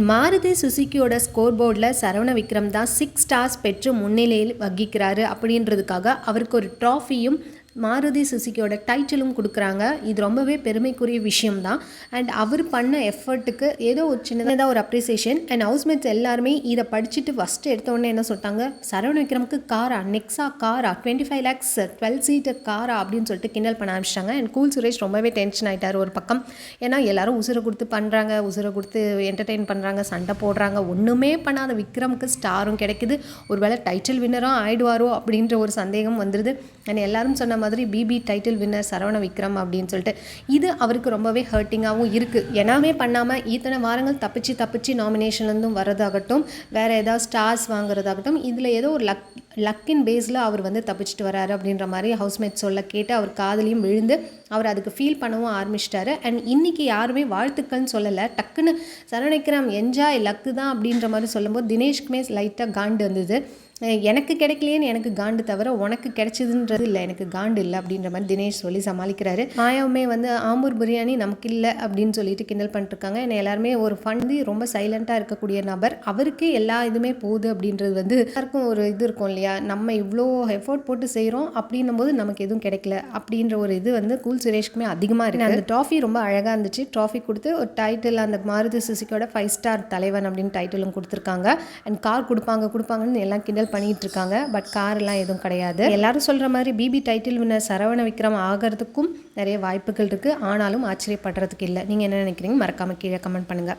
Maruti சுசுக்கியோட score போர்டில் சரவண விக்ரம் தான் six stars பெற்று முன்னிலையில் வகிக்கிறாரு அப்படின்றதுக்காக அவருக்கு ஒரு ட்ராஃபியும் மாருதி சுசுக்கியோட டைட்டிலும் கொடுக்குறாங்க. இது ரொம்பவே பெருமைக்குரிய விஷயம்தான். அண்ட் அவர் பண்ண எஃபர்ட்டுக்கு ஏதோ ஒரு சின்னதாக ஒரு அப்ரிசியேஷன் அண்ட் ஹவுஸ்மேட்ஸ் எல்லாருமே இதை படிச்சுட்டு ஃபஸ்ட்டு எடுத்தோடனே என்ன சொல்லிட்டாங்க? சரவண விக்ரமுக்கு காரா? நெக்ஸா காரா? Twenty five lakhs twelve seat காரா? அப்படின்னு சொல்லிட்டு கிண்டல் பண்ண ஆரம்பிச்சிட்டாங்க. அண்ட் கூல் சுரேஷ் ரொம்பவே டென்ஷன் ஆகிட்டார் ஒரு பக்கம். ஏன்னா எல்லாரும் உசுரை கொடுத்து பண்ணுறாங்க உசுரை கொடுத்து என்டர்டெயின் பண்ணுறாங்க சண்டை போடுறாங்க. ஒன்றுமே பண்ணாத விக்ரமுக்கு ஸ்டாரும் கிடைக்குது. ஒருவேளை டைட்டில் வின்னரும் ஆயிடுவாரோ அப்படின்ற ஒரு சந்தேகம் வந்துடுது அண்ட் எல்லாரும் சொன்ன மாதிரி BB title winner Saravana Vikram அப்படின்னு சொல்லிட்டு இது அவருக்கு ரொம்பவே ஹர்ட்டிங்காகவும் இருக்குது எனாவே பண்ணாமல் இத்தனை வாரங்கள் தப்பிச்சு தப்பிச்சு நாமினேஷன்லேருந்தும் வரதாகட்டும் வேறு ஏதாவது ஸ்டார்ஸ் வாங்குறதாகட்டும் இதில் ஏதோ ஒரு லக் லக்கின் பேஸில் அவர் வந்து தப்பிச்சிட்டு வராரு அப்படின்ற மாதிரி ஹவுஸ்மேட் சொல்ல கேட்டு அவர் காதலையும் விழுந்து அவர் அதுக்கு ஃபீல் பண்ணவும் ஆரம்பிச்சிட்டாரு. அண்ட் இன்றைக்கி யாருமே வாழ்த்துக்கள்னு சொல்லலை. டக்குன்னு சரவணிக்ரம் என்ஜாய் லக்கு தான் அப்படின்ற மாதிரி சொல்லும்போது தினேஷ்க்குமே லைட்டாக காண்டு வந்தது. எனக்கு கிடைக்கலையேன்னு எனக்கு காண்டு தவிர உனக்கு கிடைச்சதுன்றது இல்லை. எனக்கு காண்டு இல்லை அப்படின்ற மாதிரி தினேஷ் சொல்லி சமாளிக்கிறாரு. மாயாவுமே வந்து ஆம்பூர் பிரியாணி நமக்கு இல்லை அப்படின்னு சொல்லிட்டு கிண்டல் பண்ணிட்டுருக்காங்க. என்னை எல்லாருமே ஒரு ஃபண்டு ரொம்ப சைலண்ட்டாக இருக்கக்கூடிய நபர். அவருக்கு எல்லா இதுவுமே போகுது அப்படின்றது வந்து எல்லாருக்கும் ஒரு இது இருக்கும் இல்லையா? நம்ம இவ்வளோ எஃபோர்ட் போட்டு செய்கிறோம் அப்படின்னும் போது நமக்கு எதுவும் கிடைக்கல அப்படின்ற ஒரு இது வந்து கூல் சுரேஷ்க்குமே அதிகமாக இருக்குது அந்த ட்ராஃபி ரொம்ப அழகாக இருந்துச்சு. ட்ராஃபி கொடுத்து ஒரு டைட்டில் அந்த மாருதி சுசுக்கியோட ஃபைவ் ஸ்டார் தலைவன் அப்படின்னு டைட்டிலும் கொடுத்துருக்காங்க. அண்ட் கார் கொடுப்பாங்க கொடுப்பாங்கன்னு எல்லாம் கிண்டல் பண்ணிட்டு இருக்காங்க. பட் கார் எல்லாம் எதுவும் கிடையாது. எல்லாரும் சொல்ற மாதிரி BB title winner Saravana Vikram ஆகிறதுக்கும் நிறைய வாய்ப்புகள் இருக்கு. ஆனாலும் ஆச்சரியப்படுறதுக்கு இல்லை. நீங்க என்ன நினைக்கிறீங்க? மறக்காம கீழே கமெண்ட் பண்ணுங்க.